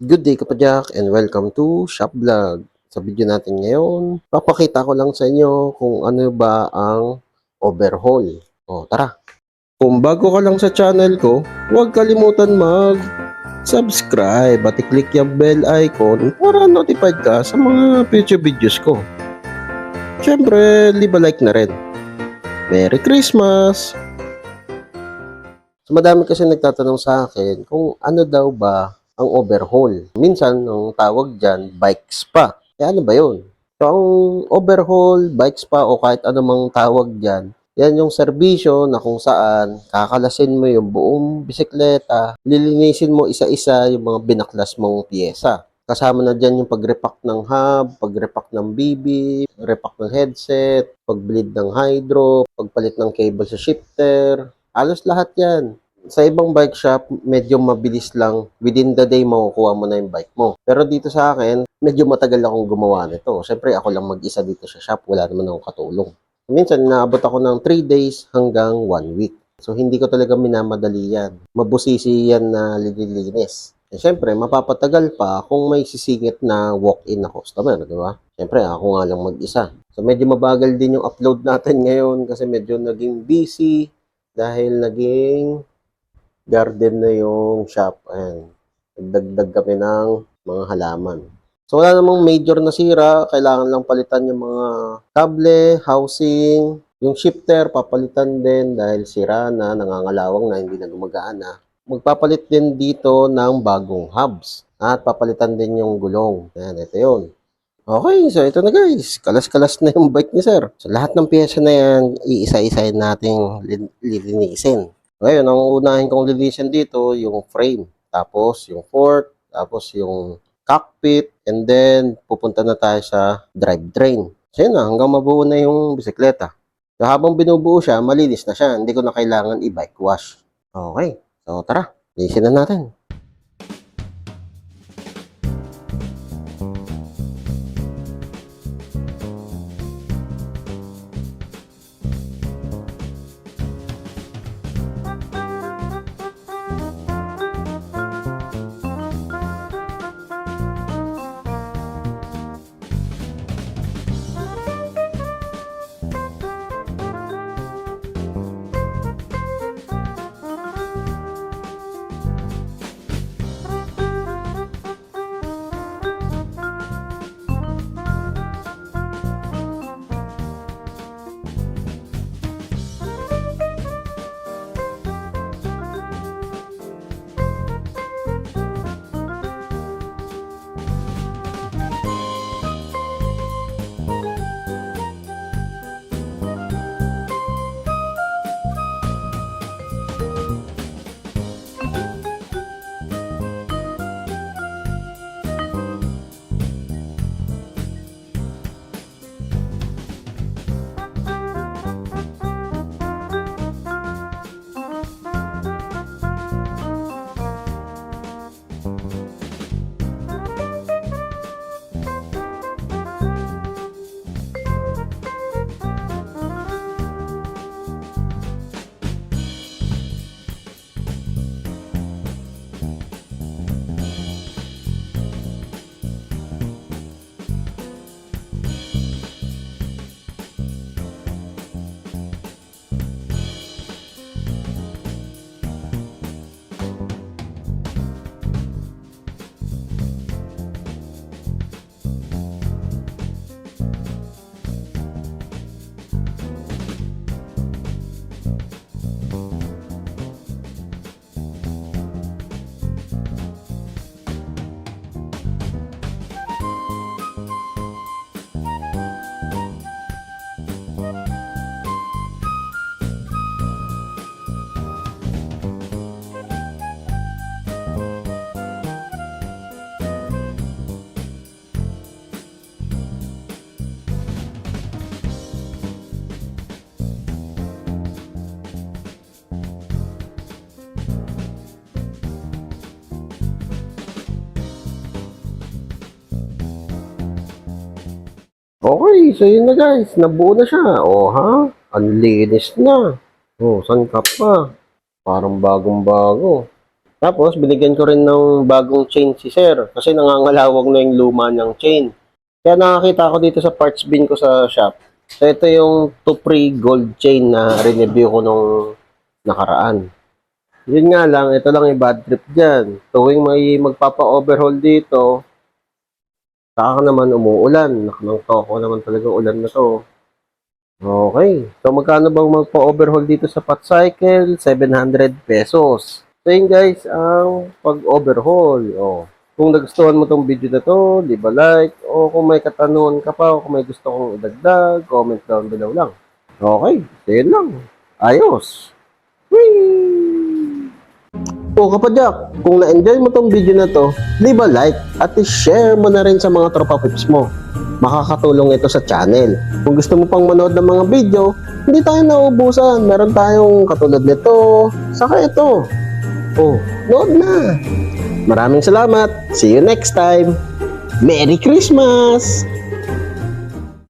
Good day kapadyak and welcome to Shop Vlog. Sa video natin ngayon, papakita ko lang sa inyo kung ano ba ang overhaul. O tara! Kung bago ka lang sa channel ko, huwag kalimutan mag subscribe at i-click yung bell icon para notified ka sa mga future videos ko. Siyempre, leave a like na rin. Merry Christmas! So, madami kasi nagtatanong sa akin kung ano daw ba ang overhaul. Minsan, ang tawag dyan, bike spa. Eh, ano ba yun? So, ang overhaul, bike spa, o kahit anumang tawag dyan, yan yung serbisyo na kung saan kakalasin mo yung buong bisikleta, lilinisin mo isa-isa yung mga binaklas mong pyesa. Kasama na dyan yung pag-repack ng hub, pag-repack ng BB, repack ng headset, pag-bleed ng hydro, pagpalit ng cable sa shifter, halos lahat yan sa ibang bike shop, medyo mabilis lang. Within the day, makukuha mo na yung bike mo. Pero dito sa akin, medyo matagal akong gumawa nito. Siyempre, ako lang mag-isa dito sa shop. Wala naman akong katulong. Minsan, naabot ako ng 3 days hanggang 1 week. So, hindi ko talaga minamadali yan. Mabusisi yan na lililinis. Eh, Siyempre, mapapatagal pa kung may sisingit na walk-in na customer, di ba? Siyempre, ako nga lang mag-isa. So, medyo mabagal din yung upload natin ngayon kasi medyo naging busy dahil naging garden na yung shop. Ayan. Nagdagdag kami ng mga halaman. So, wala namang major na sira. Kailangan lang palitan yung mga kable, housing, yung shifter, papalitan din dahil sira na, nangangalawang na, hindi na gumagana. Magpapalit din dito ng bagong hubs. At papalitan din yung gulong. Ayan, ito yun. Okay, so ito na guys. Kalas-kalas na yung bike ni sir. So lahat ng pyesa na yan, iisa-isahin nating lin- lilinisin. Ngayon, ang unahin kong lilinisin dito, yung frame. Tapos yung fork. Tapos yung cockpit. And then, pupunta na tayo sa drivetrain. So yun na, hanggang mabuo na yung bisikleta. So habang binubuo siya, malinis na siya. Hindi ko na kailangan i-bike wash. Okay, so tara, linisin na natin. Okay, so yun na guys. Nabuo na siya. O ha? Ang linis na. O, saan ka pa? Parang bagong bago. Tapos, binigyan ko rin ng bagong chain si sir kasi nangangalawag na yung luma ng chain. Kaya nakakita ako dito sa parts bin ko sa shop. So, ito yung Tupri gold chain na review ko nung nakaraan. Yun nga lang, ito lang yung bad trip dyan. Tuwing may magpapa-overhaul dito, saka naman umuulan. Naknang toko naman talaga ulan na to. Okay. So, magkano bang magpa-overhaul dito sa Pot Cycle? 700 pesos. So, yun guys, ang pag-overhaul. Oh. Kung nagustuhan mo tong video na to, di ba like? O kung may katanungan ka pa, o kung may gusto kong idagdag, comment down below lang. Okay. So, yun lang. Ayos. Whee! O kapadyak, kung na-enjoy mo tong video na to, leave a like at i-share mo na rin sa mga tropa pips mo. Makakatulong ito sa channel. Kung gusto mo pang manood ng mga video, hindi tayo naubusan. Meron tayong katulad nito, saka ito. Oh, nood na. Maraming salamat. See you next time. Merry Christmas!